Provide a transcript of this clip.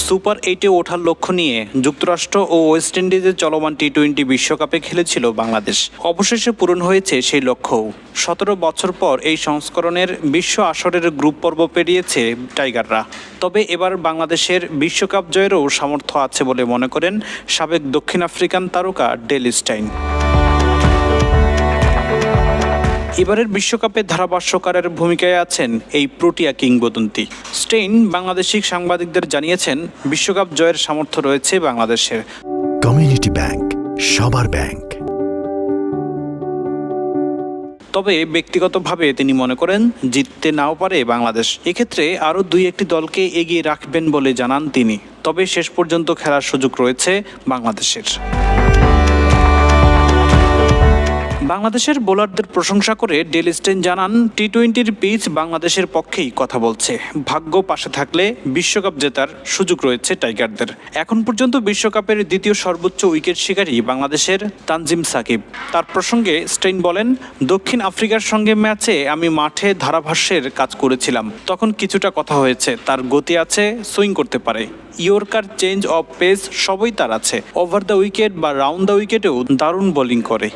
Super এইটে ওঠার লক্ষ্য নিয়ে যুক্তরাষ্ট্র ও ওয়েস্ট ইন্ডিজের চলমান টি টোয়েন্টি বিশ্বকাপে খেলেছিল বাংলাদেশ। অবশেষে পূরণ হয়েছে সেই লক্ষ্যও সতেরো বছর পর এই সংস্করণের বিশ্ব আসরের গ্রুপ পর্ব পেরিয়েছে টাইগাররা। তবে এবার বাংলাদেশের বিশ্বকাপ জয়েরও সামর্থ্য আছে বলে মনে করেন সাবেক দক্ষিণ আফ্রিকান তারকা ডেল স্টাইন। এবারের বিশ্বকাপে ধারাভাষ্যকারের ভূমিকায় আছেন এই প্রোটিয়া কিংবদন্তি। স্টেইন বাংলাদেশি সাংবাদিকদের জানিয়েছেন বিশ্বকাপ জয়ের সামর্থ্য রয়েছে বাংলাদেশের। কমিউনিটি ব্যাংক সবার ব্যাংক। তবে ব্যক্তিগতভাবে তিনি মনে করেন জিততে নাও পারে বাংলাদেশ। এক্ষেত্রে আরও দুই একটি দলকে এগিয়ে রাখবেন বলে জানান তিনি। তবে শেষ পর্যন্ত খেলার সুযোগ রয়েছে বাংলাদেশের। বাংলাদেশের বোলারদের প্রশংসা করে ডেল স্টেন জানান টি টোয়েন্টির পিচ বাংলাদেশের পক্ষেই কথা বলছে। ভাগ্য পাশে থাকলে বিশ্বকাপ জেতার সুযোগ রয়েছে টাইগারদের। এখন পর্যন্ত বিশ্বকাপের দ্বিতীয় সর্বোচ্চ উইকেট শিকারী বাংলাদেশের তানজিম সাকিব। তার প্রসঙ্গে স্টেইন বলেন, দক্ষিণ আফ্রিকার সঙ্গে ম্যাচে আমি মাঠে ধারাভাষ্যের কাজ করেছিলাম। তখন কিছুটা কথা হয়েছে, তার গতি আছে, সুইং করতে পারে। ইয়র্কার চেঞ্জ অফ পেস সবই তার আছে। ওভার দ্য উইকেট বা রাউন্ড দ্য উইকেটেও দারুণ বোলিং করে।